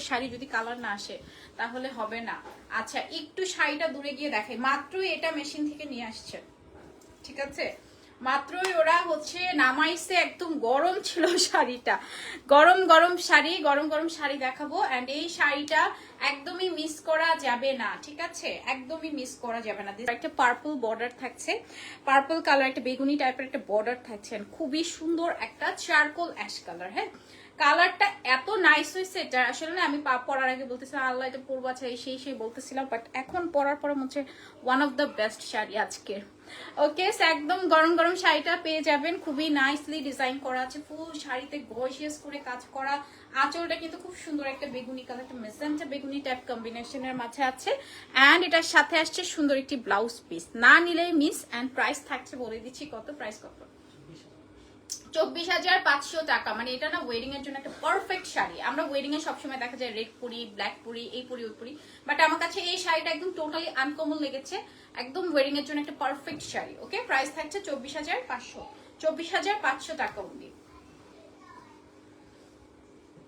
শাড়ি যদি কালার না আসে, তাহলে হবে না। আচ্ছা একটু শাড়িটা দূরে গিয়ে দেখে মাত্রই এটা মেশিন থেকে নিয়ে আসছে। ঠিক আছে? মাত্রই ওরা হচ্ছে নামাইছে একদম গরম ছিল শাড়িটা। গরম গরম শাড়ি, গরম গরম শাড়ি দেখাবো। অ্যান্ড এই শাড়িটা একদমই মিস করা যাবে না, ঠিক আছে? একদমই মিস করা যাবে না। একটা পার্পল বর্ডার থাকছে। পার্পল কালার একটা বেগুনি টাইপের একটা বর্ডার থাকছে। খুবই সুন্দর একটা চারকোল অ্যাশ কালার হ্যাঁ? কালারটা এত নাইস হয়েছে, এটা আসলে আমি পরার আগে বলতেছিলাম, আল্লাহ, এটা পরবো। আচ্ছা সেই সেই বলতেছিলাম। বাট এখন পরার পরে মনে হচ্ছে one of the best sari আজকে ওকে একদম গরম গরম শাড়িটা পেয়ে যাবেন। খুবই নাইসলি ডিজাইন করা আছে। ফুল শাড়িতে গর্জিয়াস করে কাজ করা। আঁচলটা কিন্তু খুব সুন্দর একটা বেগুনি কালার একটা মেসেন্টা বেগুনি টাইপ কম্বিনেশনের মাঝে আছে। অ্যান্ড এটার সাথে আসছে সুন্দর একটি ব্লাউজ পিস না নিলেই মিস অ্যান্ড প্রাইস থাকছে বলে দিচ্ছি কত প্রাইস কত? চব্বিশ হাজার পাঁচশো টাকা। মানে এটা না ওয়েডিং এর জন্য একটা পারফেক্ট শাড়ি। আমরা ওয়েডিং এ সবসময় দেখা যায় রেড পরি ব্ল্যাক পরি, এই পরি, ওই পরি। বাট আমার কাছে এই শাড়িটা একদম টোটালি আনকমন লেগেছে। একদম ওয়েডিং এর জন্য একটা পারফেক্ট শাড়ি। ওকে প্রাইস থাকছে চব্বিশ হাজার পাঁচশো। চব্বিশ হাজার পাঁচশো টাকা অব্দি